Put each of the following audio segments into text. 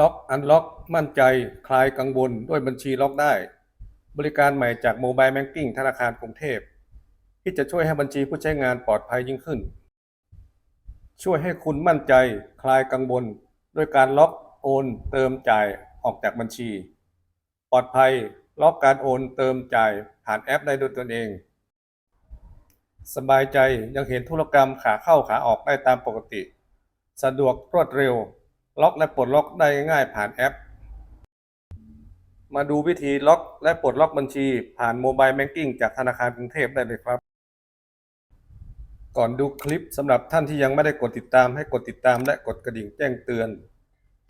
ล็อกอันล็อกมั่นใจคลายกังวลด้วยบัญชีล็อกได้ บริการใหม่จากโมบายแ a งกิ้งธนาคารกรุงเทพ ที่จะช่วยให้บัญชีผู้ใช้งานปลอดภัยยิ่งขึ้น ช่วยให้คุณมั่นใจคลายกังวลด้วยการล็อกโอนเติมจ่ายออกจากบัญชี ปลอดภัยล็อกการโอนเติมจ่ายผ่านแอปได้ด้วยตนเอง สบายใจยังเห็นธุรกรรมขาเข้าขาออกได้ตามปกติ สะดวกรวดเร็ว ล็อกและปลดล็อกได้ง่ายผ่านแอป มาดูวิธีล็อกและปลดล็อกบัญชีผ่านโมบายแ a งกิ้งจากธนาคารกรุงเทพได้เลยครับ ก่อนดูคลิปสำหรับท่านที่ยังไม่ได้กดติดตามให้กดติดตามและกดกระดิ่งแจ้งเตือน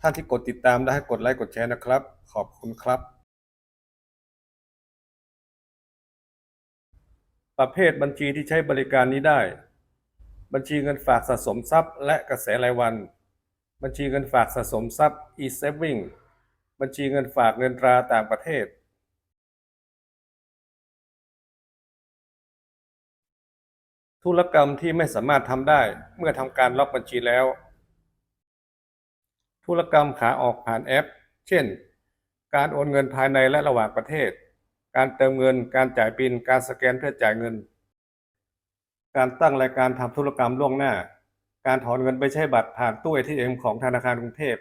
ท่านที่กดติดตามได้ให้กดไลค์กดแชร์นะครับ ขอบคุณครับ ประเภทบัญชีที่ใช้บริการนี้ได้ บัญชีเงินฝากสะสมทรัพย์ และกระแสรายวัน บัญชีเงินฝากสะสมทรัพย์ e-saving บัญชีเงินฝากเงินตราต่างประเทศ ธุรกรรมที่ไม่สามารถทำได้เมื่อทำการล็อกบัญชีแล้ว ธุรกรรมขาออกผ่านแอป เช่น การโอนเงินภายในและระหว่างประเทศ การเติมเงิน การจ่ายบิน การสแกนเพื่อจ่ายเงิน การตั้งรายการทำธุรกรรมล่วงหน้า การถอนเงินไปใช้บัตรผ่านตู้ ATM ของธนาคารกรุงเทพ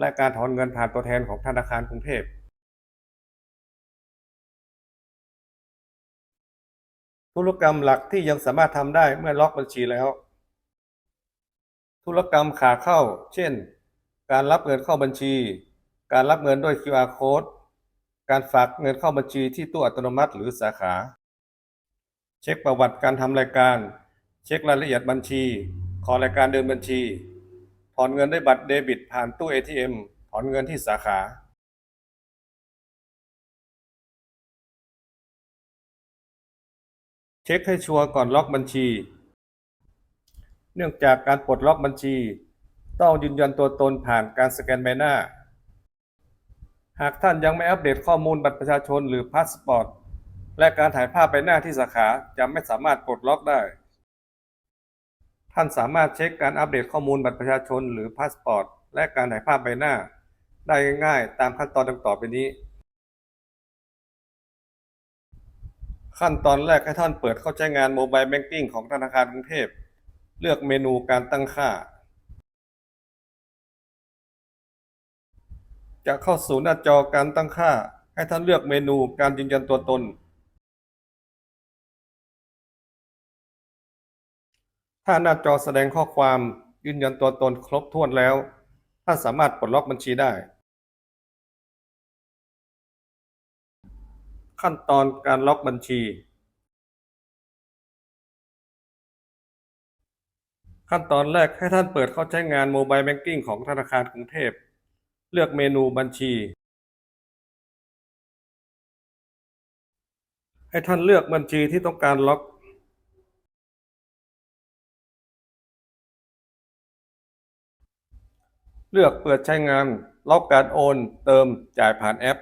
และการถอนเงินผ่านตัวแทนของธนาคารกรุงเทพธุรกรรมหลักที่ยังสามารถทำได้เมื่อล็อกบัญชีแล้ว ธุรกรรมขาเข้า เช่น การรับเงินเข้าบัญชี การรับเงินด้วย QR code การฝากเงินเข้าบัญชีที่ตู้อัตโนมัติหรือสาขา เช็คประวัติการทำรายการ เช็ครายละเอียดบัญชี ขอรายการเดินบัญชี ถอนเงินด้วยบัตรเดบิต ผ่านตู้ ATM ถอนเงินที่สาขาเช็คให้ชัวร์ก่อนล็อกบัญชี เนื่องจากการปลดล็อกบัญชี ต้องยืนยันตัวตนผ่านการสแกนใบหน้า หากท่านยังไม่อัปเดตข้อมูลบัตรประชาชนหรือพาสปอร์ต และการถ่ายภาพใบหน้าที่สาขาจะไม่สามารถปลดล็อกได้ ท่านสามารถเช็คการอัปเดตข้อมูลบัตรประชาชนหรือพาสปอร์ต และการถ่ายภาพใบหน้า ได้ง่ายๆ ตามขั้นตอนดังต่อไปนี้ ขั้นตอนแรกให้ท่านเปิดเข้าใช้งานโมบายแบงกิ้งของธนาคารกรุงเทพ เลือกเมนูการตั้งค่า จะเข้าสู่หน้าจอการตั้งค่า ให้ท่านเลือกเมนูการยืนยันตัวตน ถ้าหน้าจอแสดงข้อความยืนยันตัวตนครบถ้วนแล้ว ท่านสามารถปลดล็อกบัญชีได้ ขั้นตอนการล็อกบัญชี ขั้นตอนแรกให้ท่านเปิดเข้าใช้งานโมบายแบงกิ้งของธนาคารกรุงเทพ เลือกเมนูบัญชี ให้ท่านเลือกบัญชีที่ต้องการล็อก เลือกเปิดใช้งาน ล็อกการโอน เติมจ่ายผ่านแอป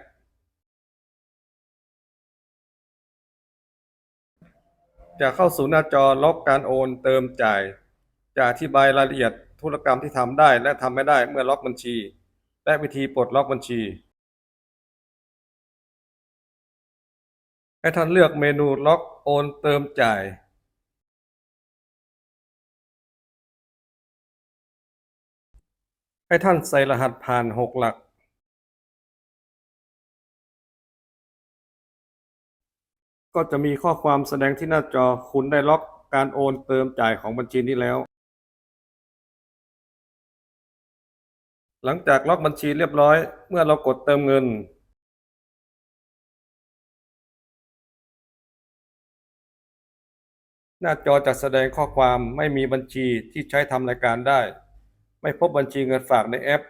จะเข้าสู่หน้าจอล็อกการโอน เติมจ่าย จะอธิบายรายละเอียดธุรกรรมที่ทำได้และทำไม่ได้เมื่อล็อกบัญชี และวิธีปลดล็อกบัญชี ให้ท่านเลือกเมนูล็อกโอน เติมจ่าย ให้ท่านใส่รหัสผ่านหกหลัก ก็จะมีข้อความแสดงที่หน้าจอคุณได้ล็อกการโอนเติมจ่ายของบัญชีนี้แล้ว หลังจากล็อกบัญชีเรียบร้อย เมื่อเรากดเติมเงิน หน้าจอจะแสดงข้อความไม่มีบัญชีที่ใช้ทำรายการได้ ไม่พบบัญชีเงินฝากในแอป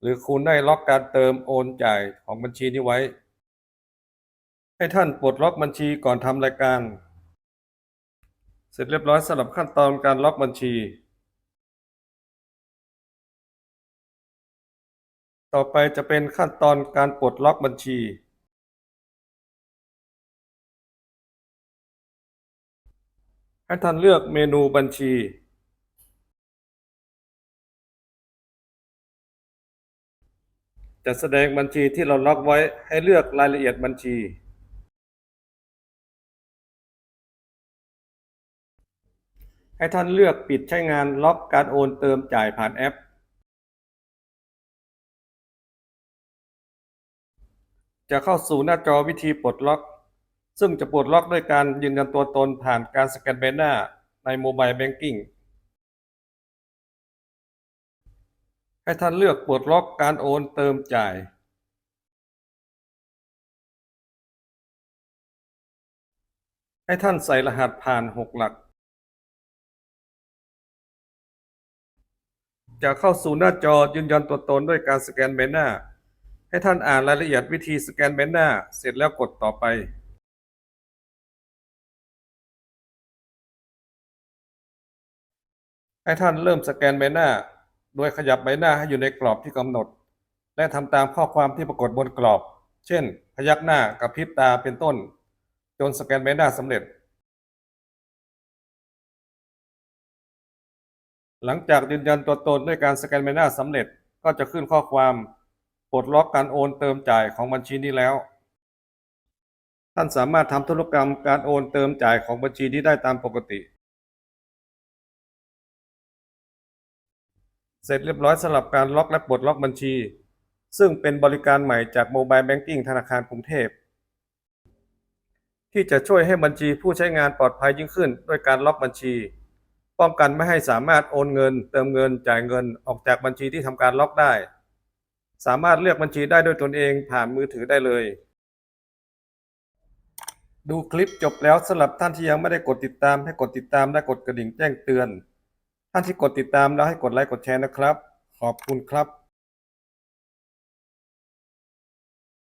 หรือคุณได้ล็อกการเติมโอนจ่ายของบัญชีนี้ไว้ ให้ท่านปลดล็อกบัญชีก่อนทำรายการ เสร็จเรียบร้อยสำหรับขั้นตอนการล็อกบัญชี ต่อไปจะเป็นขั้นตอนการปลดล็อกบัญชีให้ท่านเลือกเมนูบัญชี จะแสดงบัญชีที่เราล็อกไว้ให้เลือกรายละเอียดบัญชี ให้ท่านเลือกปิดใช้งานล็อกการโอนเติมจ่ายผ่านแอป จะเข้าสู่หน้าจอวิธีปลดล็อก ซึ่งจะปลดล็อกด้วยการยืนยันตัวตนผ่านการสแกนใบหน้าในโมบายแบงกิ้ง ให้ท่านเลือกปลดล็อกการโอนเติมจ่ายให้ท่านใส่รหัสผ่าน 6 หลัก จะเข้าสู่หน้าจอยืนยันตัวตนด้วยการสแกนใบหน้า ให้ท่านอ่านรายละเอียดวิธีสแกนใบหน้า เสร็จแล้วกดต่อไป ให้ท่านเริ่มสแกนใบหน้า โดยขยับใบหน้าให้อยู่ในกรอบที่กำหนด และทำตามข้อความที่ปรากฏบนกรอบ เช่น พยักหน้ากับพริบตาเป็นต้น จนสแกนใบหน้าสำเร็จ หลังจากยืนยันตัวตนด้วยการสแกนใบหน้าสำเร็จก็จะขึ้นข้อความปลดล็อกการโอนเติมจ่ายของบัญชีนี้แล้ว ท่านสามารถทำธุรกรรมการโอนเติมจ่ายของบัญชีนี้ได้ตามปกติ เสร็จเรียบร้อยสำหรับการล็อกและปลดล็อกบัญชี ซึ่งเป็นบริการใหม่จากโมบายแบงกิ้งธนาคารกรุงเทพ ที่จะช่วยให้บัญชีผู้ใช้งานปลอดภัยยิ่งขึ้น ด้วยการล็อกบัญชี ป้องกันไม่ให้สามารถโอนเงิน เติมเงินจ่ายเงินออกจากบัญชีที่ทำการล็อกได้ สามารถเลือกบัญชีได้ด้วยตนเองผ่านมือถือได้เลย ดูคลิปจบแล้วสำหรับท่านที่ยังไม่ได้กดติดตามให้กดติดตามและกดกระดิ่งแจ้งเตือน ท่านที่กดติดตามแล้วให้กดไลค์กดแชร์นะครับ ขอบคุณครับ